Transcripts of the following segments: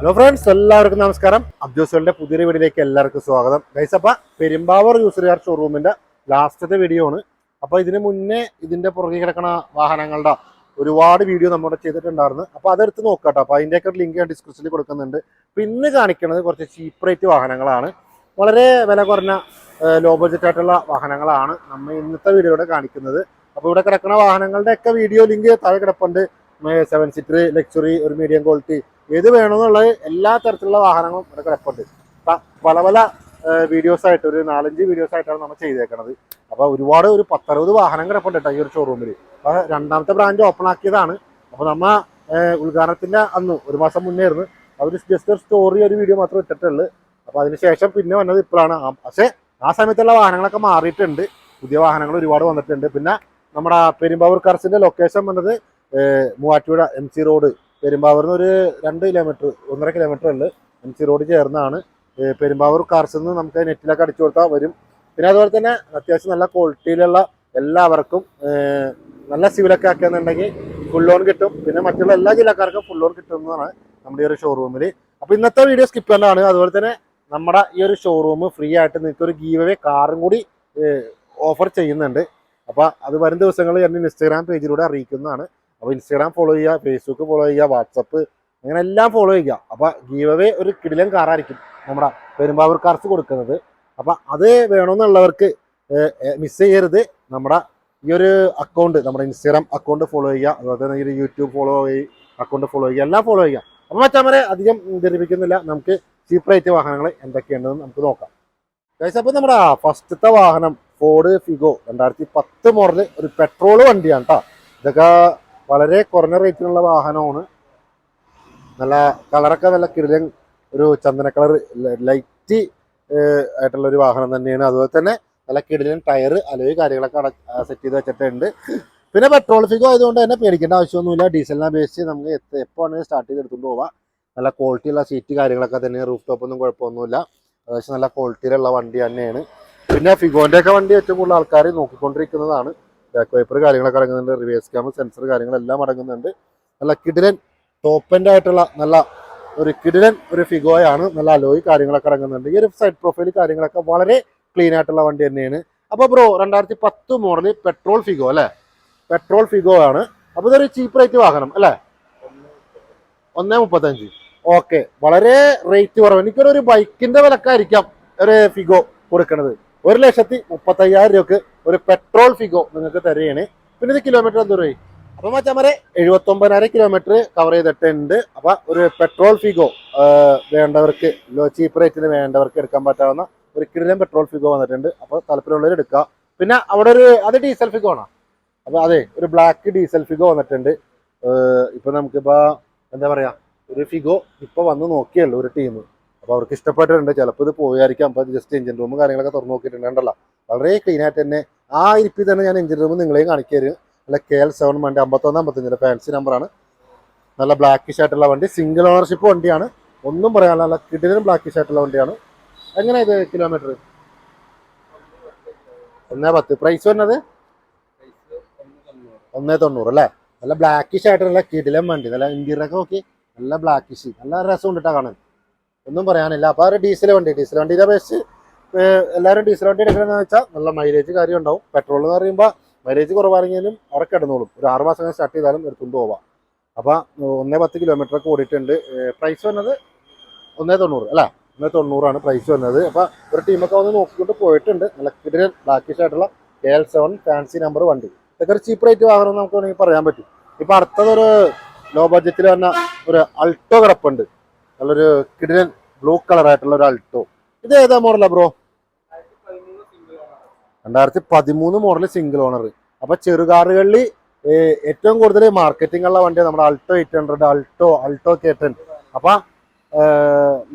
Hello friends എല്ലാവർക്കും നമസ്കാരം. അബ്ദുസലിന്റെ പുതിയൊരു വീഡിയോയിലേക്ക് എല്ലാവർക്കും സ്വാഗതം. ഗൈസ് അപ്പൊ പെരുമ്പാവൂർ യൂസർകാർ ഷോറൂമിന്റെ ലാസ്റ്റത്തെ വീഡിയോ ആണ്. അപ്പൊ ഇതിന് മുന്നേ ഇതിന്റെ പുറകെ കിടക്കുന്ന വാഹനങ്ങളുടെ ഒരുപാട് വീഡിയോ നമ്മുടെ ചെയ്തിട്ടുണ്ടായിരുന്നു. അപ്പൊ അതെടുത്ത് നോക്കാട്ടോ. അപ്പൊ അതിന്റെയൊക്കെ ലിങ്ക് ഞാൻ ഡിസ്ക്രിപ്ഷനിൽ കൊടുക്കുന്നുണ്ട്. പിന്നെ കാണിക്കുന്നത് കുറച്ച് ചീപ്പ് റേറ്റ് വാഹനങ്ങളാണ്. വളരെ വില കുറഞ്ഞ ലോ ബഡ്ജറ്റ് ആയിട്ടുള്ള വാഹനങ്ങളാണ് നമ്മൾ ഇന്നത്തെ വീഡിയോയുടെ കാണിക്കുന്നത്. അപ്പോൾ ഇവിടെ കിടക്കുന്ന വാഹനങ്ങളുടെ ഒക്കെ വീഡിയോ ലിങ്ക് താഴെ കിടപ്പുണ്ട്. സെവൻ സീറ്റർ ലക്ഷറി ഒരു മീഡിയം ക്വാളിറ്റി ഏത് വേണമെന്നുള്ള എല്ലാ തരത്തിലുള്ള വാഹനങ്ങളും ഇവിടെ കിടപ്പുണ്ട്. പല പല വീഡിയോസ് ആയിട്ട് ഒരു നാലഞ്ച് വീഡിയോസ് ആയിട്ടാണ് നമ്മൾ ചെയ്തേക്കണത്. അപ്പോൾ ഒരുപാട് ഒരു പത്തറുപത് വാഹനം കിടപ്പുണ്ട് കേട്ടോ ഈ ഒരു ഷോറൂമിൽ അപ്പോൾ രണ്ടാമത്തെ ബ്രാഞ്ച് ഓപ്പൺ ആക്കിയതാണ്. അപ്പോൾ നമ്മൾ ഉദ്ഘാടനത്തിന്റെ അന്ന് ഒരു മാസം മുന്നേ ആയിരുന്നു. അവർ ജസ്റ്റ് ഒരു സ്റ്റോറി ഒരു വീഡിയോ മാത്രം ഇട്ടിട്ടുള്ളൂ. അപ്പോൾ അതിനുശേഷം പിന്നെ വന്നത് ഇപ്പോഴാണ് പക്ഷേ ആ സമയത്തുള്ള വാഹനങ്ങളൊക്കെ മാറിയിട്ടുണ്ട്. പുതിയ വാഹനങ്ങൾ ഒരുപാട് വന്നിട്ടുണ്ട്. പിന്നെ നമ്മുടെ പെരുമ്പാവൂർ കാർസിന്റെ ലൊക്കേഷൻ വന്നത് മൂവാറ്റുപുഴ എം സി റോഡ് പെരുമ്പാവൂരിൽ നിന്ന് ഒരു രണ്ട് കിലോമീറ്റർ ഒന്നര കിലോമീറ്റർ ഉള്ളു എം സി റോഡ് ചേർന്നാണ്. പെരുമ്പാവൂർ കാർസിൽ നിന്ന് നമുക്ക് നെറ്റിലൊക്കെ അടിച്ചു കൊടുത്താൽ വരും. പിന്നെ അതുപോലെ തന്നെ അത്യാവശ്യം നല്ല ക്വാളിറ്റിയിലുള്ള എല്ലാവർക്കും നല്ല സിവിലൊക്കെ ആക്കുകയെന്നുണ്ടെങ്കിൽ ഫുൾ ലോൺ കിട്ടും. പിന്നെ മറ്റുള്ള എല്ലാ ജില്ലക്കാർക്കും ഫുൾ ലോൺ കിട്ടുന്നതാണ് നമ്മുടെ ഈ ഒരു ഷോറൂമിൽ അപ്പോൾ ഇന്നത്തെ വീഡിയോ സ്കിപ്പ് ചെയ്യേണ്ടതാണ് അതുപോലെ തന്നെ നമ്മുടെ ഈ ഒരു ഷോറൂം ഫ്രീ ആയിട്ട് നിങ്ങൾക്ക് ഒരു ഗീവ് കാറും കൂടി ഓഫർ ചെയ്യുന്നുണ്ട്. അപ്പോൾ അത് വരും ദിവസങ്ങളിൽ എന്റെ ഇൻസ്റ്റാഗ്രാം പേജിലൂടെ അറിയിക്കുന്നതാണ്. അപ്പോൾ ഇൻസ്റ്റാഗ്രാം ഫോളോ ചെയ്യുക ഫേസ്ബുക്ക് ഫോളോ ചെയ്യുക വാട്സപ്പ് അങ്ങനെ എല്ലാം ഫോളോ ചെയ്യുക. അപ്പോൾ ഗീവ് അവേ ഒരു കിടിലൻ കാറായിരിക്കും നമ്മുടെ പെരുമ്പാവൂർ കാർസ് കൊടുക്കുന്നത്. അപ്പോൾ അത് വേണമെന്നുള്ളവർക്ക് മിസ് ചെയ്യരുത്. നമ്മുടെ ഈ ഒരു അക്കൗണ്ട് നമ്മുടെ ഇൻസ്റ്റാഗ്രാം അക്കൗണ്ട് ഫോളോ ചെയ്യുക. അതുപോലെ തന്നെ ഈ യൂട്യൂബ് ഫോളോ അക്കൗണ്ട് ഫോളോ ചെയ്യുക. എല്ലാം ഫോളോ ചെയ്യുക. അപ്പോൾ മറ്റവരെ അധികം ധരിപ്പിക്കുന്നില്ല. നമുക്ക് ചീപ്പ് റേറ്റ് വാഹനങ്ങൾ എന്തൊക്കെയുണ്ടെന്ന് നമുക്ക് നോക്കാം. ഗൈസ് അപ്പോൾ നമ്മുടെ ഫസ്റ്റത്തെ വാഹനം ഫോർഡ് ഫിഗോ രണ്ടായിരത്തി പത്ത് മോഡൽ ഒരു പെട്രോൾ വണ്ടിയാണ് കേട്ടോ ഇതൊക്കെ വളരെ കുറഞ്ഞ റേറ്റിനുള്ള വാഹനമാണ്. നല്ല കളറൊക്കെ നല്ല കിടിലൻ ഒരു ചന്ദന കളർ ലൈറ്റ് ആയിട്ടുള്ള ഒരു വാഹനം തന്നെയാണ്. അതുപോലെ തന്നെ നല്ല കിടിലൻ ടയർ അലോയ് കാര്യങ്ങളൊക്കെ സെറ്റ് ചെയ്ത് വെച്ചിട്ടുണ്ട്. പിന്നെ പെട്രോൾ ഫിഗോ ആയതുകൊണ്ട് തന്നെ പേടിക്കേണ്ട ആവശ്യമൊന്നുമില്ല. ഡീസലിനെ അപേക്ഷിച്ച് നമുക്ക് എത്ര എപ്പോൾ വേണമെങ്കിൽ സ്റ്റാർട്ട് ചെയ്ത് എടുത്തുകൊണ്ട് പോവാം. നല്ല ക്വാളിറ്റിയുള്ള സീറ്റ് കാര്യങ്ങളൊക്കെ തന്നെ റൂഫ് ടോപ്പൊന്നും കുഴപ്പമൊന്നുമില്ല. അത്യാവശ്യം നല്ല ക്വാളിറ്റിയിലുള്ള വണ്ടി തന്നെയാണ്. പിന്നെ ഫിഗോന്റെയൊക്കെ വണ്ടി ഏറ്റവും കൂടുതൽ ആൾക്കാർ നോക്കിക്കൊണ്ടിരിക്കുന്നതാണ്. ബാക്ക് വൈപ്പർ കാര്യങ്ങളൊക്കെ അടങ്ങുന്നുണ്ട് റിവേഴ്സ് ക്യാമറ സെൻസർ കാര്യങ്ങളെല്ലാം അടങ്ങുന്നുണ്ട്. നല്ല കിടിലൻ ടോപ്പന്റെ ആയിട്ടുള്ള നല്ല ഒരു കിഡിലൻ ഒരു ഫിഗോയാണ് നല്ല അലോയി കാര്യങ്ങളൊക്കെ അടങ്ങുന്നുണ്ട്. ഈ ഒരു സൈഡ് പ്രൊഫൈൽ കാര്യങ്ങളൊക്കെ വളരെ ക്ലീൻ ആയിട്ടുള്ള വണ്ടി തന്നെയാണ്. അപ്പോൾ ബ്രോ രണ്ടായിരത്തി പത്ത് മോഡൽ പെട്രോൾ ഫിഗോ അല്ലേ? പെട്രോൾ ഫിഗോ ആണ്. അപ്പോൾ ഇതൊരു ചീപ്പ് റേറ്റ് വാഹനം അല്ലേ? ഒന്നേ മുപ്പത്തഞ്ച്. ഓക്കെ വളരെ റേറ്റ് കുറവ്. എനിക്കൊരു ബൈക്കിന്റെ വിലക്കായിരിക്കാം ഒരു ഫിഗോ കൊടുക്കുന്നത് ഒരു ലക്ഷത്തി മുപ്പത്തയ്യായിരം രൂപക്ക് ഒരു പെട്രോൾ ഫിഗോ നിങ്ങൾക്ക് തരികയാണ്. പിന്നെ ഇത് കിലോമീറ്റർ എന്തോ രൂപ അപ്പൊ എഴുപത്തി ഒമ്പതിനായിരം കിലോമീറ്റർ കവർ ചെയ്തിട്ടുണ്ട്. അപ്പൊ ഒരു പെട്രോൾ ഫിഗോ വേണ്ടവർക്ക് ലോ ചീപ്പ് റേറ്റിന് വേണ്ടവർക്ക് എടുക്കാൻ പറ്റാവുന്ന ഒരു കിടിലൻ പെട്രോൾ ഫിഗോ വന്നിട്ടുണ്ട്. അപ്പൊ താല്പര്യമുള്ളവർ എടുക്കുക പിന്നെ അവിടെ ഒരു അത് ഡീസൽ ഫിഗോ ആണോ? അപ്പൊ അതെ ഒരു ബ്ലാക്ക് ഡീസൽ ഫിഗോ വന്നിട്ടുണ്ട്. ഇപ്പൊ നമുക്കിപ്പോ എന്താ പറയാ ഒരു ഫിഗോ ഇപ്പൊ വന്ന് നോക്കിയല്ലോ ഒരു ടീം അപ്പൊ അവർക്ക് ഇഷ്ടപ്പെട്ടിട്ടുണ്ട്. ചിലപ്പോൾ ഇത് പോയായിരിക്കാം അപ്പൊ ജസ്റ്റ് എഞ്ചിൻ റൂം കാര്യങ്ങളൊക്കെ തുറന്നു നോക്കിയിട്ടുണ്ടല്ലോ വളരെ ക്ലീൻ ആയിട്ട് തന്നെ ആ ഇരിപ്പിൽ തന്നെ ഞാൻ എഞ്ചിൻ റൂം നിങ്ങളെയും കാണിക്കരുത് നല്ല കെ എൽ സെവൻ വണ്ടി അമ്പത്തൊന്ന് അമ്പത്തഞ്ചിന്റെ ഫാൻസി നമ്പറാണ് നല്ല ബ്ലാക്കിഷ് ആയിട്ടുള്ള വണ്ടി സിംഗിൾ ഓണർഷിപ്പ് വണ്ടിയാണ്. ഒന്നും പറയാൻ നല്ല കിടിലും ബ്ലാക്കിഷ് ആയിട്ടുള്ള വണ്ടിയാണ്. എങ്ങനെ ഇത് കിലോമീറ്റർ ഒന്നേ പത്ത്. പ്രൈസ് വരുന്നത്? ഒന്നേ തൊണ്ണൂറ് അല്ലേ? നല്ല ബ്ലാക്കിഷ് ആയിട്ടുള്ള കിടിലം വണ്ടി. നല്ല ഇന്റീരിയറൊക്കെ നോക്കി. നല്ല ബ്ലാക്കിഷ് നല്ല രസം ഉണ്ടിട്ടാ കാണാൻ. ഒന്നും പറയാനില്ല. അപ്പോൾ ഒരു ഡീസൽ വണ്ടി ഡീസൽ വണ്ടിയുടെ അപേക്ഷിച്ച് എല്ലാവരും ഡീസൽ വണ്ടി എടുക്കണമെന്ന് വെച്ചാൽ നല്ല മൈലേജ് കാര്യം ഉണ്ടാവും. പെട്രോൾ എന്ന് പറയുമ്പോൾ മൈലേജ് കുറവാണെങ്കിലും അവിടെ കിടന്നോളും. ഒരു ആറ് മാസം സ്റ്റാർട്ട് ചെയ്താലും എടുത്തുകൊണ്ട് പോവാം. അപ്പൊ ഒന്നേ പത്ത് കിലോമീറ്റർ ഒക്കെ ഓടിയിട്ടുണ്ട്. പ്രൈസ് വന്നത് ഒന്നേ തൊണ്ണൂറ് അല്ല? ഒന്നേ തൊണ്ണൂറാണ് പ്രൈസ് വന്നത്. അപ്പോൾ ഒരു ടീമൊക്കെ വന്ന് നോക്കിക്കൊണ്ട് പോയിട്ടുണ്ട്. നല്ല കിടിലൻ ബ്ലാക്കിഷ് ആയിട്ടുള്ള K L seven fancy number വണ്ടി. ഇതൊക്കെ ഒരു ചീപ്പ് റേറ്റ് വാങ്ങണമെന്ന് നമുക്ക് വേണമെങ്കിൽ പറയാൻ പറ്റും. ഇപ്പൊ അടുത്തതൊരു ലോ ബഡ്ജറ്റിൽ വന്ന ഒരു അൾട്ടോ കിടപ്പുണ്ട് നല്ലൊരു കിടിലൻ ബ്ലൂ കളർ ആയിട്ടുള്ള ഒരു അൾട്ടോ ഇത് ഏതാ മോഡലാ ബ്രോ രണ്ടായിരത്തി പതിമൂന്ന് മോഡൽ സിംഗിൾ ഓണർ അപ്പൊ ചെറുകാറുകളിൽ ഏറ്റവും കൂടുതൽ മാർക്കറ്റിംഗ് ഉള്ള വണ്ടി നമ്മുടെ Alto eight hundred Alto Alto K ten അപ്പൊ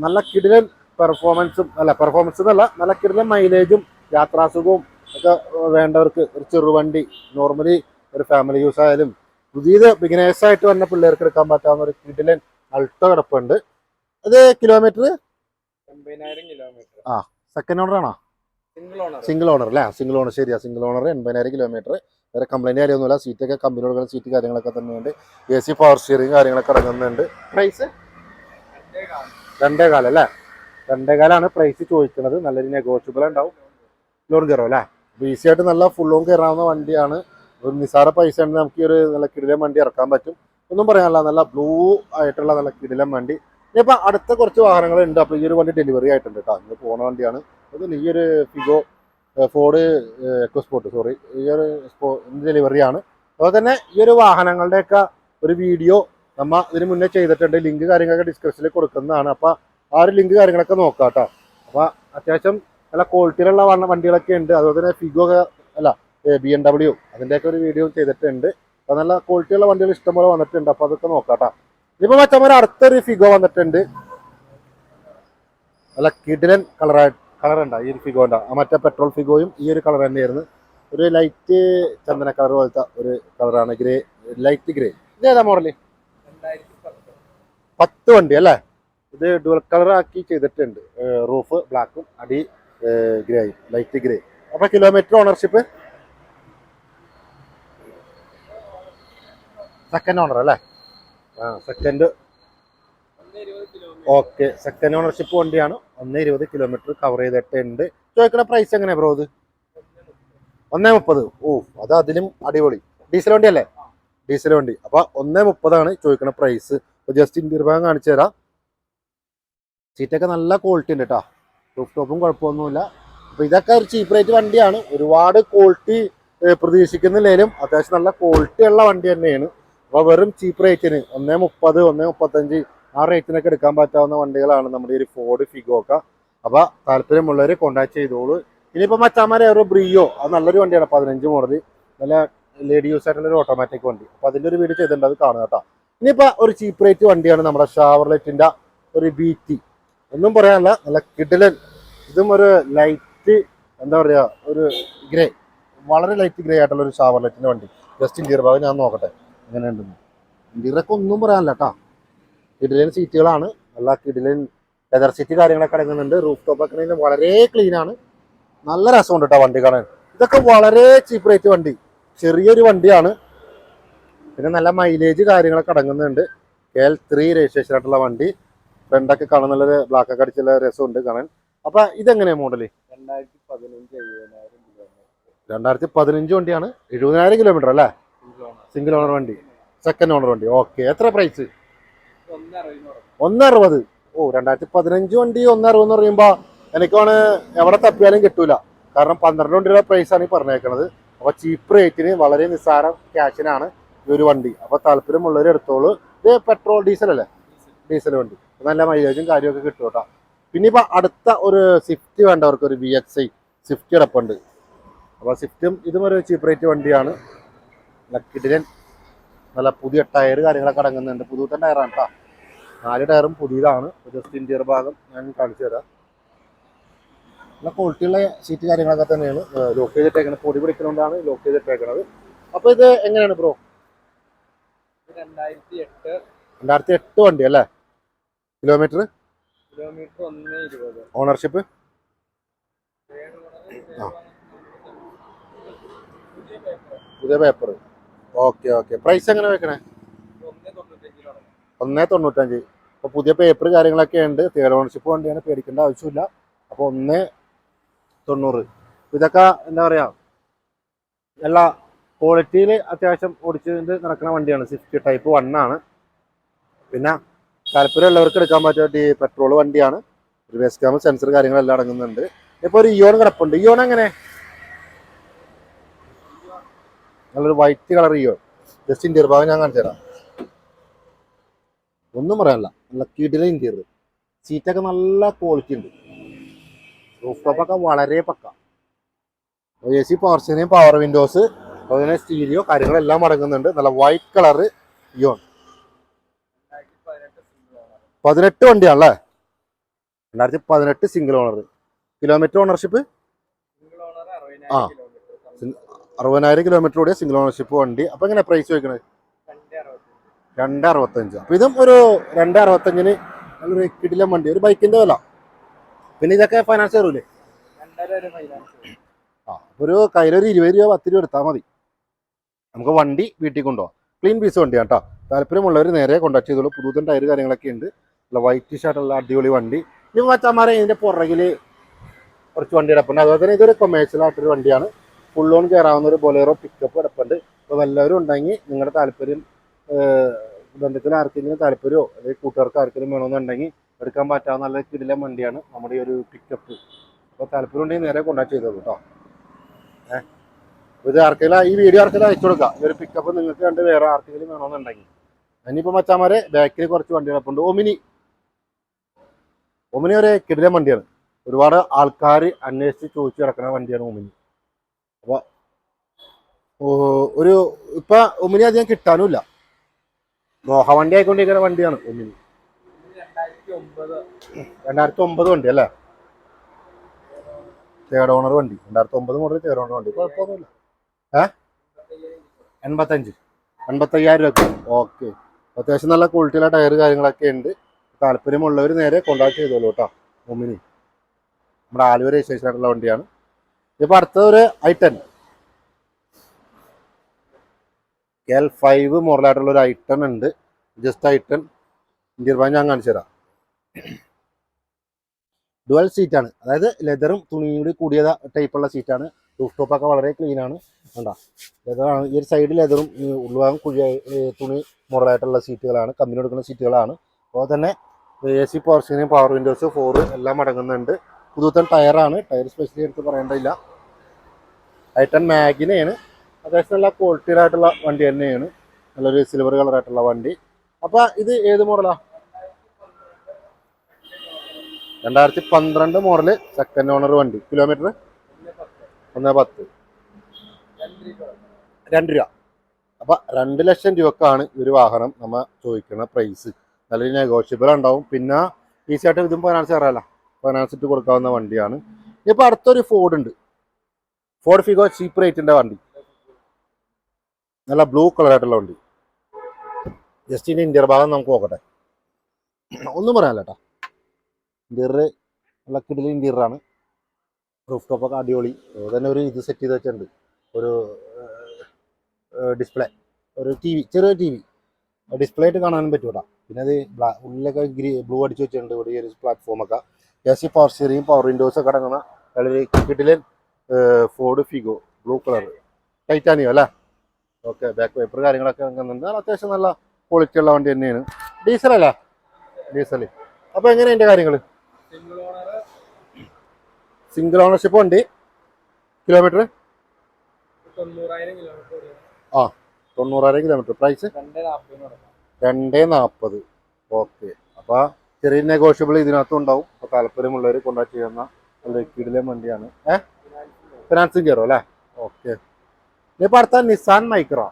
നല്ല കിടിലൻ പെർഫോമൻസും അല്ല പെർഫോമൻസ് എന്നല്ല നല്ല കിടിലൻ മൈലേജും യാത്രാസുഖവും ഒക്കെ വേണ്ടവർക്ക് ഒരു ചെറുവണ്ടി നോർമലി ഒരു ഫാമിലി യൂസ് ആയാലും പുതിയത് ബിഗിനേഴ്സായിട്ട് വന്ന പിള്ളേർക്ക് എടുക്കാൻ പറ്റാവുന്ന ഒരു കിടിലൻ അൾട്ടോ കിടപ്പുണ്ട്. അത് കിലോമീറ്റർ ആ സെക്കൻഡ് ഓണർ ആണോ? സിംഗിൾ ഓണർ അല്ലേ? സിംഗിൾ ഓണർ ശരിയാ സിംഗിൾ ഓണർ എൺപതിനായിരം കിലോമീറ്റർ വേറെ കംപ്ലൈന്റ് കാര്യമൊന്നുമില്ല. സീറ്റൊക്കെ കമ്പനി കൊടുക്കുന്ന സീറ്റ് കാര്യങ്ങളൊക്കെ തന്നെയുണ്ട്. എ സി പവർ സ്റ്റിയറിംഗ് കാര്യങ്ങളൊക്കെ ഇറങ്ങുന്നുണ്ട്. പ്രൈസ് രണ്ടേ കാലം അല്ലേ? രണ്ടേ കാലാണ് പ്രൈസ് ചോദിക്കുന്നത്. നല്ലൊരു നെഗോഷ്യബിൾ ഉണ്ടാവും. ലോൺ കയറും അല്ലേ? അപ്പോൾ ഈസി ആയിട്ട് നല്ല ഫുൾ ലോൺ കയറാവുന്ന വണ്ടിയാണ്. ഒരു നിസാര പൈസ ഉണ്ടെങ്കിൽ നമുക്ക് ഈ ഒരു നല്ല കിടിലം വണ്ടി ഇറക്കാൻ പറ്റും. ഒന്നും പറയാനല്ല നല്ല ബ്ലൂ ആയിട്ടുള്ള നല്ല കിടിലം വണ്ടി. ഇനിയിപ്പോൾ അടുത്ത കുറച്ച് വാഹനങ്ങൾ ഉണ്ട് അപ്പോൾ ഈ ഒരു വണ്ടി ഡെലിവറി ആയിട്ടുണ്ട് കേട്ടോ ഇത് പോണ വണ്ടിയാണ്. അത് ഈ ഒരു Figo Ford EcoSport sorry ഈ ഒരു ഡെലിവറിയാണ് അതുപോലെ തന്നെ ഈ ഒരു വാഹനങ്ങളുടെയൊക്കെ ഒരു വീഡിയോ നമ്മ ഇതിന് മുന്നേ ചെയ്തിട്ടുണ്ട്. ലിങ്ക് കാര്യങ്ങളൊക്കെ ഡിസ്ക്രിപ്ഷനിൽ കൊടുക്കുന്നതാണ്. അപ്പോൾ ആ ഒരു ലിങ്ക് കാര്യങ്ങളൊക്കെ നോക്കാം കേട്ടോ അപ്പോൾ അത്യാവശ്യം നല്ല ക്വാളിറ്റിയിലുള്ള വണ്ടികളൊക്കെ ഉണ്ട്. അതുപോലെ തന്നെ ഫിഗോ അല്ല ബി എം ഡബ്ല്യു അതിന്റെയൊക്കെ ഒരു വീഡിയോ ചെയ്തിട്ടുണ്ട്. അപ്പോൾ നല്ല ക്വാളിറ്റിയുള്ള വണ്ടികൾ ഇഷ്ടംപോലെ വന്നിട്ടുണ്ട്. അപ്പോൾ അതൊക്കെ നോക്കാം കേട്ടോ ഇനിയിപ്പോൾ മച്ചന്മാർ അടുത്തൊരു ഫിഗോ വന്നിട്ടുണ്ട്. നല്ല കിടിലൻ കളറായി കളർ ഉണ്ടാ? ഈ ഒരു ഫിഗോന്റെ മറ്റേ പെട്രോൾ ഫിഗോയും ഈ ഒരു കളർ തന്നെയായിരുന്നു. ഒരു ലൈറ്റ് ചന്ദന കളർ പോലത്തെ ഒരു കളറാണ് ഗ്രേ ലൈറ്റ് ഗ്രേ. ഇത് ഏതാ മോഡൽ പത്ത് വണ്ടി അല്ലേ? ഇത് ഡുവൽ കളർ ആക്കി ചെയ്തിട്ടുണ്ട്. റൂഫ് ബ്ലാക്കും അടി ഗ്രേയും ലൈറ്റ് ഗ്രേ അപ്പൊ കിലോമീറ്റർ ഓണർഷിപ്പ് സെക്കൻഡ് ഓണർ അല്ലേ? ആ സെക്കൻഡ് ഓക്കെ സെക്കൻഡ് ഓണർഷിപ്പ് വണ്ടിയാണ്. ഒന്ന് ഇരുപത് കിലോമീറ്റർ കവർ ചെയ്തിട്ടുണ്ട്. ചോദിക്കുന്ന പ്രൈസ് എങ്ങനെയാ ബ്രോ ഇത് ഒന്നേ മുപ്പത്. ഓ അത് അതിലും അടിപൊളി. ഡീസൽ വണ്ടി അല്ലേ ഡീസൽ വണ്ടി. അപ്പൊ ഒന്നേ മുപ്പതാണ് ചോദിക്കുന്ന പ്രൈസ് ജസ്റ്റ് ഇന്റീരിയർ ഭാഗം കാണിച്ചു തരാം. സീറ്റൊക്കെ നല്ല ക്വാളിറ്റി ഉണ്ട് കേട്ടോ ടോപ്പ് ടോപ്പും കുഴപ്പമൊന്നുമില്ല. അപ്പൊ ഇതൊക്കെ ഒരു ചീപ്പ് റേറ്റ് വണ്ടിയാണ്. ഒരുപാട് ക്വാളിറ്റി പ്രതീക്ഷിക്കുന്നില്ലേലും അത്യാവശ്യം നല്ല ക്വാളിറ്റി ഉള്ള വണ്ടി തന്നെയാണ്. അപ്പൊ വെറും ചീപ്പ് റേറ്റിന് ഒന്നേ മുപ്പത് ഒന്നേ മുപ്പത്തഞ്ച് ആ റേറ്റിനൊക്കെ എടുക്കാൻ പറ്റാവുന്ന വണ്ടികളാണ് നമ്മുടെ ഒരു ഫോർഡ് ഫിഗോക്ക അപ്പൊ താല്പര്യമുള്ളവർ കോൺടാക്ട് ചെയ്തോളൂ. ഇനിയിപ്പോ മച്ചാമാരെ ഒരു ബ്രിയോ അത് നല്ലൊരു വണ്ടിയാണ് പതിനഞ്ച് മോഡൽ നല്ല ലേഡി യൂസ് ആയിട്ടുള്ള ഒരു ഓട്ടോമാറ്റിക് വണ്ടി. അപ്പോൾ അതിന്റെ ഒരു വീഡിയോ ചെയ്തിട്ടുണ്ട് അത് കാണുക കേട്ടോ. ഇനിയിപ്പോ ഒരു ചീപ്പ് റേറ്റ് വണ്ടിയാണ് നമ്മുടെ ഷാവർലെറ്റിന്റെ ഒരു ബി ടി ഒന്നും പറയാനല്ല നല്ല കിഡിലൻ ഇതും ഒരു ലൈറ്റ് എന്താ പറയാ ഒരു ഗ്രേ വളരെ ലൈറ്റ് ഗ്രേ ആയിട്ടുള്ള ഒരു ഷാവർലെറ്റിന്റെ വണ്ടി. ജസ്റ്റ് ഇന്റീരിയർ ഭാഗം ഞാൻ നോക്കട്ടെ. എങ്ങനെയുണ്ടെന്ന് ഇന്റീരിയറൊക്കെ ഒന്നും പറയാനില്ല കേട്ടോ കിഡിലൻ സീറ്റുകളാണ്. നല്ല കിഡിലൻ ലെതർ സീറ്റ് കാര്യങ്ങളൊക്കെ അടങ്ങുന്നുണ്ട്. റൂഫ് ടോപ്പ് ഒക്കെ വളരെ ക്ലീനാണ് ആണ്. നല്ല രസമുണ്ട് കേട്ടോ വണ്ടി കാണാൻ. ഇതൊക്കെ വളരെ ചീപ്പ് റേറ്റ് വണ്ടി. ചെറിയൊരു വണ്ടിയാണ്. പിന്നെ നല്ല മൈലേജ് കാര്യങ്ങളൊക്കെ അടങ്ങുന്നുണ്ട്. കെ എൽ ത്രീ രജിസ്ട്രേഷൻ ആയിട്ടുള്ള വണ്ടി. ഫ്രണ്ടൊക്കെ കാണാൻ നല്ലൊരു ബ്ലാക്ക് ഒക്കെ അടിച്ചുള്ള രസമുണ്ട് കാണാൻ. അപ്പൊ ഇതെങ്ങനെയാ മോഡൽ രണ്ടായിരത്തി പതിനഞ്ച് വണ്ടിയാണ്. എഴുപതിനായിരം കിലോമീറ്റർ അല്ലേ? സിംഗിൾ ഓണർ വണ്ടി. സെക്കൻഡ് ഓണർ വണ്ടി. ഓക്കെ എത്ര പ്രൈസ് ഒന്നറുപത്. ഓ രണ്ടായിരത്തി പതിനഞ്ച് വണ്ടി ഒന്നറുപത് എന്ന് പറയുമ്പോ എനിക്കാണ് എവിടെ തപ്പിയാലും കിട്ടൂല. കാരണം പന്ത്രണ്ട് വണ്ടിയുടെ പ്രൈസ് ആണ് ഈ പറഞ്ഞേക്കുന്നത് അപ്പോൾ ചീപ്പ് റേറ്റിന് വളരെ നിസ്സാരം ക്യാഷിനാണ് ഈ ഒരു വണ്ടി. അപ്പോൾ താല്പര്യമുള്ളവർ എടുത്തോളൂ. ഇത് പെട്രോൾ ഡീസൽ അല്ലേ? ഡീസൽ വണ്ടി. നല്ല മൈലേജും കാര്യമൊക്കെ കിട്ടും കേട്ടോ. പിന്നെ ഇപ്പൊ അടുത്ത ഒരു സ്വിഫ്റ്റ് വേണ്ടവർക്ക് ഒരു വി എക്സ് ഐ സ്വിഫ്റ്റ് കിടപ്പുണ്ട്. അപ്പൊ സ്വിഫ്റ്റും ഇതും ഒരു ചീപ്പ് റേറ്റ് വണ്ടിയാണ്. ലക്കിഡിലൻ നല്ല പുതിയ ടയർ കാര്യങ്ങളൊക്കെ അടങ്ങുന്നുണ്ട്. പുതുത്തൻ ടയറാണ് കേട്ടോ നാല് ടയറും പുതിയതാണ്. ജസ്റ്റ് ഇന്റീരിയർ ഭാഗം ഞാൻ കാണിച്ചു തരാം. നല്ല ക്വാളിറ്റിയുള്ള സീറ്റ് കാര്യങ്ങളൊക്കെ തന്നെയാണ്. ലോക്ക് ചെയ്തിട്ടേക്കുന്നത് പൊടി പിടിക്കുന്നതുകൊണ്ടാണ് ലോക്ക് ചെയ്തിട്ടേക്കുന്നത് അപ്പൊ ഇത് എങ്ങനെയാണ് ബ്രോ? രണ്ടായിരത്തി എട്ട് രണ്ടായിരത്തി എട്ട് വണ്ടി അല്ലേ? കിലോമീറ്റർ കിലോമീറ്റർ ഒന്ന് ഇരുപത്. ഓണർഷിപ്പ്. പുതിയ പേപ്പർ ഓക്കെ ഓക്കെ. പ്രൈസ് എങ്ങനെ വെക്കണേ? ഒന്ന് തൊണ്ണൂറ്റഞ്ച്. അപ്പോൾ പുതിയ പേപ്പർ കാര്യങ്ങളൊക്കെ ഉണ്ട്. തേർഡ് ഓണർഷിപ്പ് വണ്ടിയാണ് പേടിക്കേണ്ട ആവശ്യമില്ല. അപ്പോൾ ഒന്ന് തൊണ്ണൂറ്. ഇതൊക്കെ എന്താ പറയുക എല്ലാ ക്വാളിറ്റിയിൽ അത്യാവശ്യം ഓടിച്ചിട്ട് നടക്കുന്ന വണ്ടിയാണ്. സ്വിഫ്റ്റ് ടൈപ്പ് വൺ ആണ്. പിന്നെ താല്പര്യമുള്ളവർക്ക് എടുക്കാൻ പറ്റിയ പെട്രോൾ വണ്ടിയാണ്. ഒരു ക്യാമ സെൻസർ കാര്യങ്ങളെല്ലാം അടങ്ങുന്നുണ്ട്. ഇപ്പോൾ ഒരു ഇയോൺ കിടപ്പുണ്ട്. ഇയോൺ എങ്ങനെ? നല്ലൊരു വൈറ്റ് കളർ ചെയ്യോ ജസ്റ്റ് ഇന്റീരിയർ ഭാഗം ഞാൻ കാണിച്ചു തരാം. ഒന്നും പറയാനല്ല. നല്ല കിടില ഇന്റീരിയർ സീറ്റൊക്കെ നല്ല ക്വാളിറ്റി ഉണ്ട്. റൂഫ് ടോപ്പൊക്കെ വളരെ പക്ക. A C power power windows അതുപോലെ സ്റ്റീരിയോ കാര്യങ്ങളെല്ലാം അടങ്ങുന്നുണ്ട് നല്ല വൈറ്റ് കളറ് ഇയോൺ പതിനെട്ട് വണ്ടിയാണല്ലേ? രണ്ടായിരത്തി പതിനെട്ട് സിംഗിൾ ഓണർ കിലോമീറ്റർ ഓണർഷിപ്പ് ആ. അറുപതിനായിരം കിലോമീറ്റർ കൂടിയ സിംഗിൾ ഓണർഷിപ്പ് വണ്ടി. അപ്പൊ എങ്ങനെ പ്രൈസ് ചോദിക്കണത് രണ്ട് അറുപത്തി രണ്ട് അറുപത്തഞ്ച് അപ്പൊ ഇതും ഒരു രണ്ട് അറുപത്തഞ്ചിന് നല്ലൊരു കിടിലം വണ്ടി. ഒരു ബൈക്കിന്റെ വില. പിന്നെ ഇതൊക്കെ ഫൈനാൻസ് ഫൈനാൻസ് ആ അപ്പൊ ഒരു കയ്യിലൊരു ഇരുപത് രൂപ പത്ത് രൂപ എടുത്താൽ മതി. നമുക്ക് വണ്ടി വീട്ടിൽ കൊണ്ടുപോകാം ക്ലീൻ പീസ് വണ്ടിയാണ് കേട്ടോ താല്പര്യമുള്ളവർ നേരെ കോൺടാക്ട് ചെയ്തോളൂ. പുതുതൻ ടയർ കാര്യങ്ങളൊക്കെ ഉണ്ട്. നല്ല വൈറ്റ് ഷർട്ടുള്ള അടിപൊളി വണ്ടി. ഇനി മച്ചാമാരെ ഇതിന്റെ പുറകിൽ കുറച്ച് വണ്ടി കിടപ്പുണ്ട് അതുപോലെ തന്നെ ഇതൊരു കൊമേഴ്ഷ്യൽ ആയിട്ടൊരു വണ്ടിയാണ്. ഫുൾ ഓൺ കയറാവുന്ന ഒരു ബൊലേറോ പിക്കപ്പ് കിടപ്പുണ്ട്. അപ്പോൾ വല്ലവരും ഉണ്ടെങ്കിൽ നിങ്ങളുടെ താല്പര്യം ബന്ധത്തിന് ആർക്കെങ്കിലും താല്പര്യമോ അല്ലെങ്കിൽ കൂട്ടുകാർക്ക് ആർക്കെങ്കിലും വേണമെന്നുണ്ടെങ്കിൽ എടുക്കാൻ പറ്റാവുന്ന നല്ല കിടിലം വണ്ടിയാണ് നമ്മുടെ ഈ ഒരു പിക്കപ്പ് അപ്പോൾ താല്പര്യം ഉണ്ടെങ്കിൽ നേരെ കോൺടാക്ട് ചെയ്തോളൂ കേട്ടോ. ഇത് ആർക്കെങ്കിലും ഈ വീഡിയോ ആർക്കെങ്കിലും അയച്ചു കൊടുക്കാം. ഈ ഒരു പിക്കപ്പ് നിങ്ങൾക്ക് കണ്ട് വേറെ ആർക്കെങ്കിലും വേണമെന്നുണ്ടെങ്കിൽ. ഇനിയിപ്പോൾ മച്ചാമാരെ ബാക്കിൽ കുറച്ച് വണ്ടി കിടപ്പുണ്ട് ഒമിനി. ഒമിനി ഒരു കിടിലം വണ്ടിയാണ്. ഒരുപാട് ആൾക്കാർ അന്വേഷിച്ച് ചോദിച്ചു കിടക്കുന്ന വണ്ടിയാണ് ഒമിനി. അപ്പോൾ ഒരു ഇപ്പൊ ഒമിനി അധികം കിട്ടാനുമില്ല. മോഹ വണ്ടി ആയിക്കൊണ്ടിരിക്കുന്ന വണ്ടിയാണ് ഒമിനി രണ്ടായിരത്തി ഒമ്പത് വണ്ടി അല്ലേ? തേർഡ് ഓണർ വണ്ടി. രണ്ടായിരത്തി ഒമ്പത് മോഡൽ തേർഡ് ഓണർ വണ്ടി. കുഴപ്പമൊന്നുമില്ല. ഏ? എൺപത്തഞ്ച്. എൺപത്തയ്യായിരം രൂപ ഓക്കെ. അത്യാവശ്യം നല്ല ക്വാളിറ്റിയുള്ള ടയർ കാര്യങ്ങളൊക്കെ ഉണ്ട്. താല്പര്യമുള്ളവർ നേരെ കോണ്ടാക്ട് ചെയ്തോളൂ കേട്ടോ ഒമിനി നമ്മുടെ ആലുവ രജിസ്ട്രേഷൻ ആയിട്ടുള്ള വണ്ടിയാണ്. ഇപ്പൊ അടുത്തത് ഒരു ഐ ടെൻ എൽ ഫൈവ് മോഡലായിട്ടുള്ള ഒരു ഐ ടെൻ ഉണ്ട്. Just i ten Indian bank ഞാൻ കാണിച്ചു തരാം. ഡുവൽ സീറ്റാണ് അതായത് ലെതറും തുണിയും കൂടി കൂടിയ ടൈപ്പുള്ള സീറ്റാണ് റൂഫ് ടോപ്പ് ഒക്കെ വളരെ ക്ലീൻ ആണ്. വേണ്ട ലെതറാണ് ഈ ഒരു സൈഡ് ലെതറും ഉൾഭാഗം കുഴിയ തുണി മോഡലായിട്ടുള്ള സീറ്റുകളാണ് കമ്പനി കൊടുക്കുന്ന സീറ്റുകളാണ് അപ്പോൾ തന്നെ എ സി പവർ സീനിങ് പവർ വിൻഡോസ് ഫോർ എല്ലാം അടങ്ങുന്നുണ്ട്. പുതുത്തൻ ടയറാണ് ടയർ സ്പെഷ്യലി എടുത്ത് പറയേണ്ടതില്ല. ഐട്ടൺ മാഗിനെയാണ് അത്യാവശ്യം നല്ല ക്വാളിറ്റിയിലായിട്ടുള്ള വണ്ടി തന്നെയാണ്. നല്ലൊരു സിൽവർ കളറായിട്ടുള്ള വണ്ടി. അപ്പോൾ ഇത് ഏത് മോഡലാ രണ്ടായിരത്തി പന്ത്രണ്ട് മോഡൽ സെക്കൻഡ് ഓണർ വണ്ടി. കിലോമീറ്റർ ഒന്ന് പത്ത്. രണ്ട് രൂപ. അപ്പൊ രണ്ട് ലക്ഷം രൂപക്കാണ് ഈ ഒരു വാഹനം നമ്മ ചോദിക്കുന്ന പ്രൈസ് നല്ലൊരു നെഗോഷ്യബിൾ ഉണ്ടാവും. പിന്നെ ഈസി ആയിട്ട് ഇതും ഫൈനാൻസ് കയറാമല്ല ഫൈനാൻസ് ഇട്ട് കൊടുക്കാവുന്ന വണ്ടിയാണ്. ഇപ്പൊ അടുത്തൊരു ഫോർഡ് ഉണ്ട്. ഫോർഡ് ഫിഗോ ചീപ്പ് റേറ്റിന്റെ വണ്ടി. നല്ല ബ്ലൂ കളറായിട്ടുള്ള വണ്ടി. ജസ്റ്റ് ഇനി ഇന്റീരിയർ ഭാഗം നമുക്ക് നോക്കട്ടെ. ഒന്നും പറയാനല്ല കേട്ടോ നല്ല കിടിലി ഇന്റീരിയർ ആണ്. റൂഫ് ടോപ്പൊക്കെ അടിപൊളി. തന്നെ ഒരു ഇത് സെറ്റ് ചെയ്ത് വെച്ചിട്ടുണ്ട്. ഒരു ഡിസ്പ്ലേ ഒരു ടി വി ചെറിയ ടി വി ഡിസ്പ്ലേ ആയിട്ട് കാണാനും പറ്റൂടാ പിന്നെ അത് ബ്ലാ ഉള്ളിലൊക്കെ ഗ്രീ ബ്ലൂ അടിച്ച് വെച്ചിട്ടുണ്ട്. ഇവിടെ ഈ ഒരു പ്ലാറ്റ്ഫോമൊക്കെ C power steering power windows ഒക്കെ അടങ്ങുന്ന വളരെ കിട്ടിലൻ Ford Figo blue colour titanium അല്ലേ? ഓക്കെ ബാക്ക് പേപ്പർ കാര്യങ്ങളൊക്കെ ഇറങ്ങുന്നുണ്ട് അത് അത്യാവശ്യം നല്ല ക്വാളിറ്റി ഉള്ള വണ്ടി തന്നെയാണ്. ഡീസൽ അല്ല? ഡീസൽ അപ്പോൾ എങ്ങനെയാണ് എന്റെ കാര്യങ്ങൾ സിംഗിൾ ഓണർ സിംഗിൾ ഓണർഷിപ്പ് വണ്ടി കിലോമീറ്റർ ആ തൊണ്ണൂറായിരം കിലോമീറ്റർ പ്രൈസ് രണ്ട് നാൽപ്പത് ഓക്കെ അപ്പോൾ ചെറിയ നെഗോഷ്യബിൾ ഇതിനകത്തും ഉണ്ടാവും. അപ്പോൾ താല്പര്യമുള്ളവർ കോൺടാക്ട് ചെയ്യുന്ന നല്ല കിടിലൻ വണ്ടിയാണ്. ഏ? ഫിനാൻസിങ് കയറും അല്ലേ? ഓക്കെ ഇനിയിപ്പോൾ അടുത്ത നിസാൻ മൈക്രോ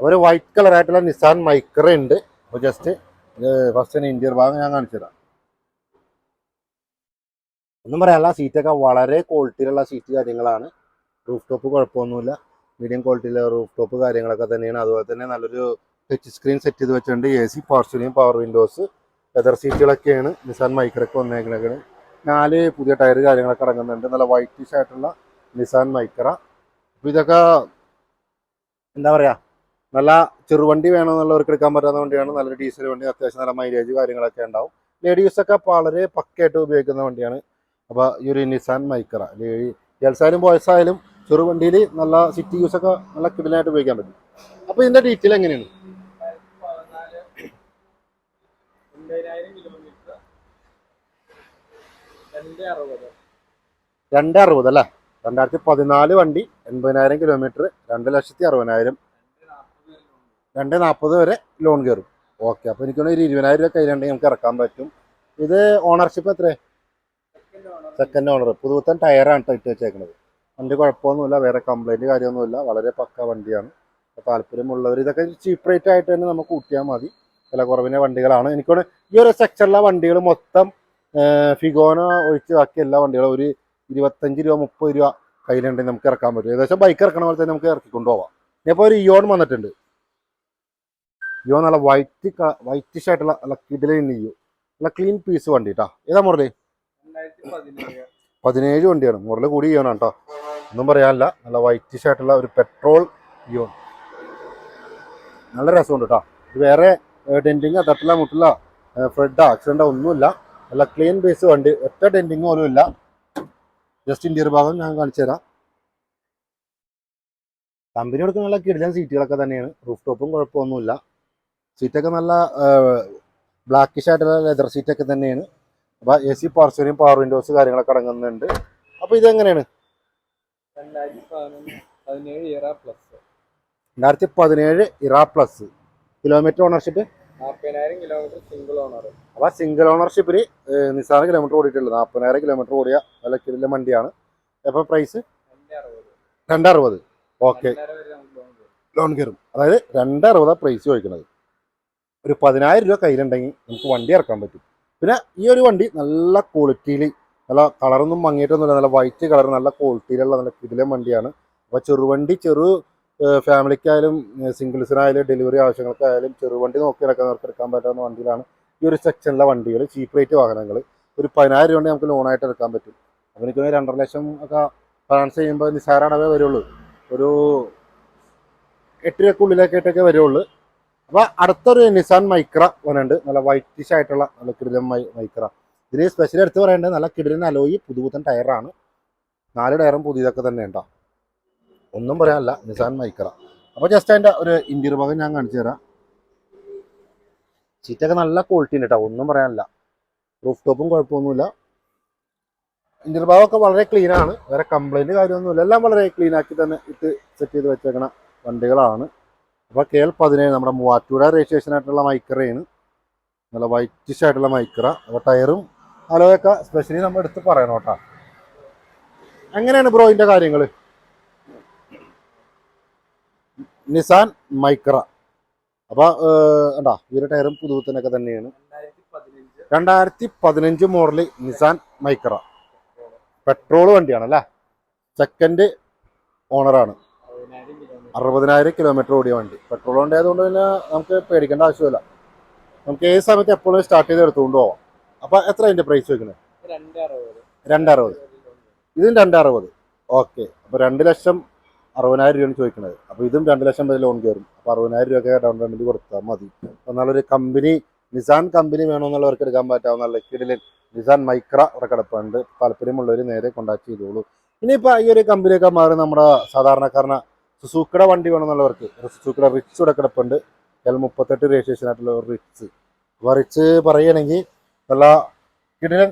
അവർ വൈറ്റ് കളർ ആയിട്ടുള്ള നിസാൻ മൈക്ര ഉണ്ട്. അപ്പോൾ ജസ്റ്റ് ഫസ്റ്റ് ഇന്ത്യർ ഭാഗം ഞാൻ കാണിച്ചു തരാം. ഒന്നും പറയാനുള്ള സീറ്റൊക്കെ വളരെ ക്വാളിറ്റിയിലുള്ള സീറ്റ് കാര്യങ്ങളാണ്. റൂഫ് ടോപ്പ് കുഴപ്പമൊന്നുമില്ല. മീഡിയം ക്വാളിറ്റിയിലെ റൂഫ് ടോപ്പ് കാര്യങ്ങളൊക്കെ തന്നെയാണ്. അതുപോലെ തന്നെ നല്ലൊരു ടച്ച് സ്ക്രീൻ സെറ്റ് ചെയ്ത് വെച്ചിട്ടുണ്ട്. A C power power windows leather സീറ്റുകളൊക്കെയാണ് Nissan മൈക്രൊക്കെ വന്നേക്കണേക്കാണ്. നാല് പുതിയ ടയർ കാര്യങ്ങളൊക്കെ ഇറങ്ങുന്നുണ്ട് നല്ല വൈറ്റിഷ് ആയിട്ടുള്ള നിസാൻ മൈക്ര അപ്പോൾ ഇതൊക്കെ എന്താ പറയുക നല്ല ചെറുവണ്ടി വേണമെന്നുള്ളവർക്ക് എടുക്കാൻ പറ്റാവുന്ന വണ്ടിയാണ്. നല്ല ഡീസൽ വണ്ടി അത്യാവശ്യം നല്ല മൈലേജ് കാര്യങ്ങളൊക്കെ ഉണ്ടാവും. ലേഡീസൊക്കെ വളരെ പക്കയായിട്ട് ഉപയോഗിക്കുന്ന വണ്ടിയാണ്. അപ്പോൾ ഈ ഒരു നിസാൻ മൈക്ര ഗേൾസ് ആയാലും ബോയ്സ് ആയാലും ചെറുവണ്ടിയിൽ നല്ല സിറ്റി യൂസ് ഒക്കെ നല്ല കിടലായിട്ട് ഉപയോഗിക്കാൻ പറ്റും. അപ്പോൾ ഇതിന്റെ ഡീറ്റെയിൽ എങ്ങനെയാണ്? രണ്ട് അറുപത് അല്ലേ? രണ്ടായിരത്തി പതിനാല് വണ്ടി എൺപതിനായിരം കിലോമീറ്റർ രണ്ട് ലക്ഷത്തി അറുപതിനായിരം രണ്ട് നാൽപ്പത് വരെ ലോൺ കയറും ഓക്കെ അപ്പോൾ എനിക്കൊന്ന് ഒരു ഇരുപതിനായിരം രൂപ കയ്യിലുണ്ടെങ്കിൽ നമുക്ക് ഇറക്കാൻ പറ്റും. ഇത് ഓണർഷിപ്പ് എത്രയാണ് സെക്കൻഡ് ഓണർ പുതുപുത്തൻ ടയറാണ് ഇട്ട് വെച്ചേക്കുന്നത് വണ്ടി കുഴപ്പമൊന്നുമില്ല വേറെ കംപ്ലൈന്റ് കാര്യമൊന്നുമില്ല. വളരെ പക്ക വണ്ടിയാണ്. അപ്പോൾ താല്പര്യമുള്ളവർ ഇതൊക്കെ ചീപ്പ് റേറ്റ് ആയിട്ട് തന്നെ നമുക്ക് കൂട്ടിയാൽ മതി. വില കുറവിന്റെ വണ്ടികളാണ്. എനിക്കൊന്ന് ഈ ഒരു സെക്ഷനിലെ വണ്ടികൾ മൊത്തം ഫിഗോന ഒഴിച്ച് ബാക്കി എല്ലാ വണ്ടികളും ഒരു ഇരുപത്തഞ്ച് രൂപ മുപ്പത് രൂപ കയ്യിലുണ്ടെങ്കിൽ നമുക്ക് ഇറക്കാൻ പറ്റും. ഏകദേശം ബൈക്ക് ഇറക്കണ പോലെ തന്നെ നമുക്ക് ഇറക്കി കൊണ്ടുപോവാം ഇനിയിപ്പോൾ ഒരു ഇയോൺ വന്നിട്ടുണ്ട്. ഇയോ നല്ല വൈറ്റ് വൈറ്റിഷ് ആയിട്ടുള്ള നല്ല കിടിലൻ ഇയോ നല്ല ക്ലീൻ പീസ് വണ്ടി കേട്ടോ ഏതാ മുരളി പതിനേഴ് വണ്ടിയാണ്. മുരളി കൂടി ഇയോണാണ് കേട്ടോ ഒന്നും പറയാനില്ല. നല്ല വൈറ്റിഷ് ആയിട്ടുള്ള ഒരു പെട്രോൾ ഇയോൺ നല്ല രസമുണ്ട് കേട്ടോ ഇത് വേറെ ഡെന്റിങ് തട്ടില്ല മുട്ടില്ല ഫ്രെഡ് ആക്സിഡന്റ് ഒന്നുമില്ല. നല്ല ക്ലീൻ ബേസ് വണ്ടി. ഒറ്റ ഡെന്റിങ് പോലും ഇല്ല ജസ്റ്റ് ഇന്ത്യർ ഭാഗം ഞാൻ കാണിച്ചു തരാം. കമ്പനി കൊടുക്കുന്ന നല്ല കിടിലൻ സീറ്റുകളൊക്കെ തന്നെയാണ്. റൂഫ് ടോപ്പും കുഴപ്പമൊന്നുമില്ല. സീറ്റൊക്കെ നല്ല ബ്ലാക്കിഷ് ആയിട്ടുള്ള ലെതർ സീറ്റൊക്കെ തന്നെയാണ്. അപ്പോൾ എ സി പവർച്ചറിയും പവർ വിൻഡോസ് കാര്യങ്ങളൊക്കെ അടങ്ങുന്നുണ്ട്. അപ്പോൾ ഇതെങ്ങനെയാണ്? രണ്ടായിരത്തി പതിനേഴ് Ira plus kilometre ownership kilometre single owner അപ്പോൾ സിംഗിൾ ഓണർഷിപ്പിന് നിസ്സാര കിലോമീറ്റർ ഓടിയിട്ടുള്ളത്. നാൽപ്പതിനായിരം കിലോമീറ്റർ ഓടിയ നല്ല കിടിലൻ വണ്ടിയാണ്. അപ്പൊ പ്രൈസ് രണ്ടറുപത്. ഓക്കെ. ലോൺ കയറും അതായത് രണ്ടറുപതാണ് പ്രൈസ് ചോദിക്കുന്നത് ഒരു പതിനായിരം രൂപ കയ്യിലുണ്ടെങ്കിൽ നമുക്ക് വണ്ടി ഇറക്കാൻ പറ്റും. പിന്നെ ഈ ഒരു വണ്ടി നല്ല ക്വാളിറ്റിയിൽ നല്ല കളറൊന്നും മങ്ങിയിട്ടൊന്നുമില്ല. നല്ല വൈറ്റ് കളർ നല്ല ക്വാളിറ്റിയിലുള്ള നല്ല കിടിലൻ വണ്ടിയാണ്. അപ്പോൾ ചെറുവണ്ടി ചെറു ഫാമിലിക്കായാലും സിംഗിൾസിനായാലും ഡെലിവറി ആവശ്യങ്ങൾക്കായാലും ചെറുവണ്ടി നോക്കി നടക്കുന്നവർക്ക് എടുക്കാൻ പറ്റാവുന്ന വണ്ടിയിലാണ്. ഈ ഒരു സെക്ഷനിലെ വണ്ടികൾ ചീപ്പ് റേറ്റ് വാഹനങ്ങൾ ഒരു പതിനായിരം രൂപ നമുക്ക് ലോണായിട്ട് എടുക്കാൻ പറ്റും. അപ്പോൾ എനിക്ക് രണ്ടര ലക്ഷം ഒക്കെ ഫിനാൻസ് ചെയ്യുമ്പോൾ നിസ്സാരണവേ വരുള്ളൂ. ഒരു എട്ട് രൂപക്കുള്ളിലേക്കായിട്ടൊക്കെ വരുള്ളൂ. അപ്പോൾ അടുത്തൊരു നിസാൻ മൈക്ര വന്നുണ്ട് നല്ല വൈറ്റിഷ് ആയിട്ടുള്ള നല്ല കിടിലൻ മൈ മൈക്ര ഇതിന് സ്പെഷ്യൽ എടുത്ത് പറയേണ്ടത് നല്ല കിടിലൻ അലോയി പുതുപുത്തൻ ടയറാണ് നാല് ടയറും പുതിയതൊക്കെ തന്നെ ഉണ്ടോ ഒന്നും പറയാനല്ല നിസാൻ മൈക്കറ. അപ്പോൾ ജസ്റ്റ് അതിന്റെ ഒരു ഇന്റീരിയർ ഭാഗം ഞാൻ കാണിച്ചു തരാം. സീറ്റൊക്കെ നല്ല ക്വാളിറ്റി ഉണ്ട് കേട്ടോ ഒന്നും പറയാനില്ല. റൂഫ് ടോപ്പും കുഴപ്പമൊന്നുമില്ല. ഇന്റീരിയർ ഭാഗമൊക്കെ വളരെ ക്ലീൻ ആണ് വേറെ കംപ്ലൈന്റ് കാര്യമൊന്നുമില്ല. എല്ലാം വളരെ ക്ലീൻ ആക്കി തന്നെ ഇട്ട് സെറ്റ് ചെയ്ത് വെച്ചേക്കണ വണ്ടികളാണ്. അപ്പോൾ കെ എൽ പതിനേഴ് നമ്മുടെ മൂവാറ്റൂര രജിസ്ട്രേഷൻ ആയിട്ടുള്ള മൈക്രയാണ് നല്ല വൈറ്റിഷ് ആയിട്ടുള്ള മൈക്ര അപ്പോൾ ടയറും അലോയൊക്കെ സ്പെഷ്യലി നമ്മൾ എടുത്ത് പറയണം കേട്ടോ എങ്ങനെയാണ് ബ്രോ ഇതിന്റെ കാര്യങ്ങൾ നിസാൻ മൈക്ര. അപ്പോൾ എന്താ ഇവരുടെ ടയറും പുതുവത്തിനൊക്കെ തന്നെയാണ്. രണ്ടായിരത്തി പതിനഞ്ച് മോഡൽ നിസാൻ മൈക്ര. പെട്രോൾ വണ്ടിയാണ് അല്ലേ സെക്കൻഡ് ഓണറാണ് അറുപതിനായിരം കിലോമീറ്റർ ഓടിയ വണ്ടി. പെട്രോൾ വണ്ടി ആയതുകൊണ്ട് പിന്നെ നമുക്ക് പേടിക്കേണ്ട ആവശ്യമില്ല. നമുക്ക് ഏത് സമയത്ത് എപ്പോഴും സ്റ്റാർട്ട് ചെയ്ത് എടുത്തുകൊണ്ട് പോവാം. അപ്പോൾ എത്ര അതിന്റെ പ്രൈസ് വെക്കുന്നത് രണ്ട് അറുപത് രണ്ടറുപത്. ഇതും രണ്ടറുപത്. ഓക്കെ അപ്പോൾ രണ്ട് ലക്ഷം അറുപതിനായിരം രൂപയാണ് ചോദിക്കുന്നത് അപ്പോൾ ഇതും രണ്ട് ലക്ഷം വരെ ലോൺ കയറും. അപ്പോൾ അറുപതിനായിരം രൂപയൊക്കെ ഡൗൺ പേയ്മെന്റ് കൊടുത്താൽ മതി. എന്നാലൊരു കമ്പനി നിസാൻ കമ്പനി വേണമെന്നുള്ളവർക്ക് എടുക്കാൻ പറ്റാവുന്ന കിടിലൻ നിസാൻ മൈക്ര അവിടെ കിടപ്പുണ്ട് താല്പര്യമുള്ളവർ നേരെ കോൺടാക്ട് ചെയ്തോളൂ. ഇനിയിപ്പോൾ ഈ ഒരു കമ്പനിയൊക്കെ മാറി നമ്മുടെ സാധാരണക്കാരന സുസൂക്കട വണ്ടി വേണമെന്നുള്ളവർക്ക് സുസൂക്കട റിച്ച് ഇവിടെ കിടപ്പുണ്ട് എൽ മുപ്പത്തെട്ട് രജിസ്ട്രേഷൻ ആയിട്ടുള്ള റിച്ച് അപ്പോൾ റിച്ച് പറയുകയാണെങ്കിൽ നല്ല കിടിലൻ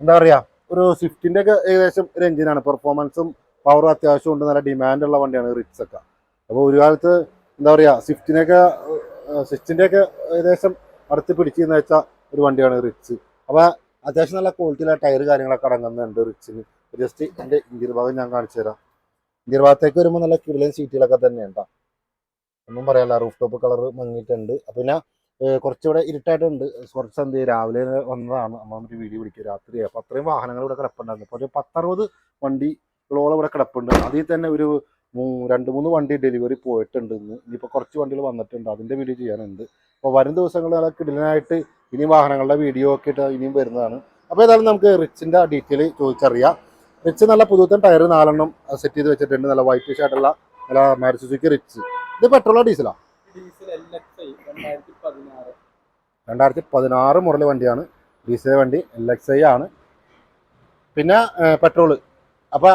എന്താ പറയുക ഒരു സ്വിഫ്റ്റിന്റെ ഒക്കെ ഏകദേശം ഒരു എഞ്ചിനാണ് പെർഫോമൻസും പവറും അത്യാവശ്യം ഉണ്ട് നല്ല ഡിമാൻഡുള്ള വണ്ടിയാണ് റിച്ച് ഒക്കെ. അപ്പോൾ ഒരു കാലത്ത് എന്താ പറയുക സ്വിഫ്റ്റിനെയൊക്കെ സ്വിഫ്റ്റിന്റെയൊക്കെ ഏകദേശം അടുത്ത് പിടിച്ചെന്ന് വെച്ചാൽ ഒരു വണ്ടിയാണ് റിച്ച് അപ്പോൾ അത്യാവശ്യം നല്ല ക്വാളിറ്റിയിലുള്ള ടയർ കാര്യങ്ങളൊക്കെ അടങ്ങുന്നുണ്ട് റിച്ചിന് ജസ്റ്റ് എന്റെ ഇന്ത്യൻ ഭാഗം ഞാൻ കാണിച്ചു തരാം. ഇന്ത്യൻ ഭാഗത്തേക്ക് വരുമ്പോൾ നല്ല കിടിലൻ സീറ്റുകളൊക്കെ തന്നെ ട്ടോ. ഒന്നും പറയാനില്ല റൂഫ് ടോപ്പ് കളർ മങ്ങിയിട്ടുണ്ട് പിന്നെ കുറച്ചുകൂടെ ഇരുട്ടായിട്ടുണ്ട്. കുറച്ച് സന്ധ്യ രാവിലെ വന്നതാണ്. ഒരു വീഡിയോ പിടിക്കുക രാത്രി അപ്പോൾ അത്രയും വാഹനങ്ങൾ ഇവിടെ കിടപ്പുണ്ടായിരുന്നു. അപ്പോൾ ഒരു പത്തറുപത് വണ്ടികളോളം ഇവിടെ കിടപ്പുണ്ട്. അതിൽ തന്നെ ഒരു രണ്ട് മൂന്ന് വണ്ടി ഡെലിവറി പോയിട്ടുണ്ട് ഇന്ന്. ഇനിയിപ്പോൾ കുറച്ച് വണ്ടികൾ വന്നിട്ടുണ്ട്. അതിന്റെ വീഡിയോ ചെയ്യാനുണ്ട്. അപ്പോൾ വരും ദിവസങ്ങളിൽ കിടിലനായിട്ട് ഇനി വാഹനങ്ങളുടെ വീഡിയോ ഒക്കെ ഇട്ട് ഇനിയും വരുന്നതാണ്. അപ്പോൾ ഏതായാലും നമുക്ക് റിച്ചിന്റെ ഡീറ്റെയിൽ ചോദിച്ചറിയാം. റിച്ച് നല്ല പുതുത്തൻ ടയർ നാലെണ്ണം സെറ്റ് ചെയ്ത് വെച്ചിട്ടുണ്ട്. നല്ല വൈറ്റ് ആയിട്ടുള്ള നല്ല മാരുതി റിച്ച് ഇത് പെട്രോളോ ഡീസലോ രണ്ടായിരത്തി പതിനാറ് മോഡൽ വണ്ടിയാണ്. ഡീസൽ വണ്ടി എൽ എക്സ് ഐ ആണ്. പിന്നെ പെട്രോൾ അപ്പോൾ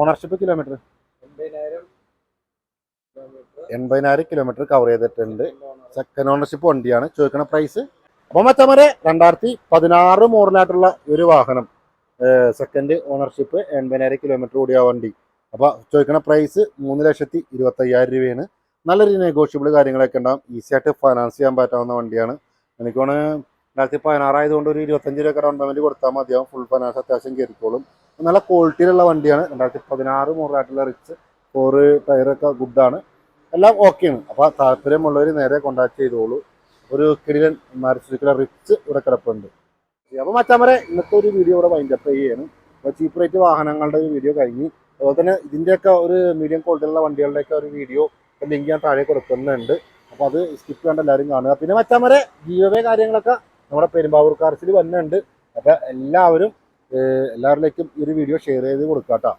ഓണർഷിപ്പ് കിലോമീറ്റർ എൺപതിനായിരം കിലോമീറ്റർ കവർ ചെയ്തിട്ടുണ്ട്. സെക്കൻഡ് ഓണർഷിപ്പ് വണ്ടിയാണ്. ചോദിക്കുന്ന പ്രൈസ് അപ്പോൾ മറ്റമരെ രണ്ടായിരത്തി പതിനാറ് മോഡലായിട്ടുള്ള ഒരു വാഹനം സെക്കൻഡ് ഓണർഷിപ്പ് എൺപതിനായിരം കിലോമീറ്റർ കൂടിയ വണ്ടി. അപ്പോൾ ചോദിക്കുന്ന പ്രൈസ് മൂന്ന് ലക്ഷത്തി ഇരുപത്തയ്യായിരം രൂപയാണ്. നല്ലൊരു നെഗോഷ്യബിൾ കാര്യങ്ങളൊക്കെ ഉണ്ടാവും. ഈസി ആയിട്ട് ഫൈനാൻസ് ചെയ്യാൻ പറ്റാവുന്ന വണ്ടിയാണ്. എനിക്കാണ് രണ്ടായിരത്തി പതിനാറായതുകൊണ്ട് ഒരു ഇരുപത്തഞ്ച് രൂപ ഡൗൺ പേയ്മെന്റ് കൊടുത്താൽ മതിയാവും. ഫുൾ ഫൈനാൻസ് അത്യാവശ്യം കയറിക്കോളും. നല്ല ക്വാളിറ്റിയിലുള്ള വണ്ടിയാണ്. രണ്ടായിരത്തി പതിനാറ് മോഡലായിട്ടുള്ള റിച്ച് ഫോറ് ടയറൊക്കെ ഗുഡാണ് എല്ലാം ഓക്കെയാണ് അപ്പോൾ താല്പര്യമുള്ളവർ നേരെ കോൺടാക്ട് ചെയ്തോളൂ. ഒരു കിടിലൻ മാരുതിയുടെ റിച്ച് ഇവിടെ കിടപ്പുണ്ട്. അപ്പോൾ മച്ചാമരെ ഇന്നത്തെ ഒരു വീഡിയോ ഇവിടെ വൈൻഡപ്പ് ചെയ്യുകയാണ് അപ്പോൾ ചീപ്പ് റേറ്റ് വാഹനങ്ങളുടെ ഒരു വീഡിയോ കഴിഞ്ഞ് അതുപോലെ തന്നെ ഇതിന്റെയൊക്കെ ഒരു മീഡിയം ക്വാളിറ്റിയുള്ള വണ്ടികളുടെയൊക്കെ ഒരു വീഡിയോ ലിങ്ക് ഞാൻ താഴെ കൊടുക്കുന്നുണ്ട്. അപ്പോൾ അത് സ്കിപ്പ് ചെയ്യേണ്ട എല്ലാവരും കാണുക. പിന്നെ മച്ചാമരെ ജീവവേ കാര്യങ്ങളൊക്കെ നമ്മുടെ പെരുമ്പാവൂർ കാർസിൽ വന്നിട്ടുണ്ട്. അപ്പോൾ എല്ലാവരും എല്ലാവരിലേക്കും ഈ ഒരു വീഡിയോ ഷെയർ ചെയ്ത് കൊടുക്കാം കേട്ടോ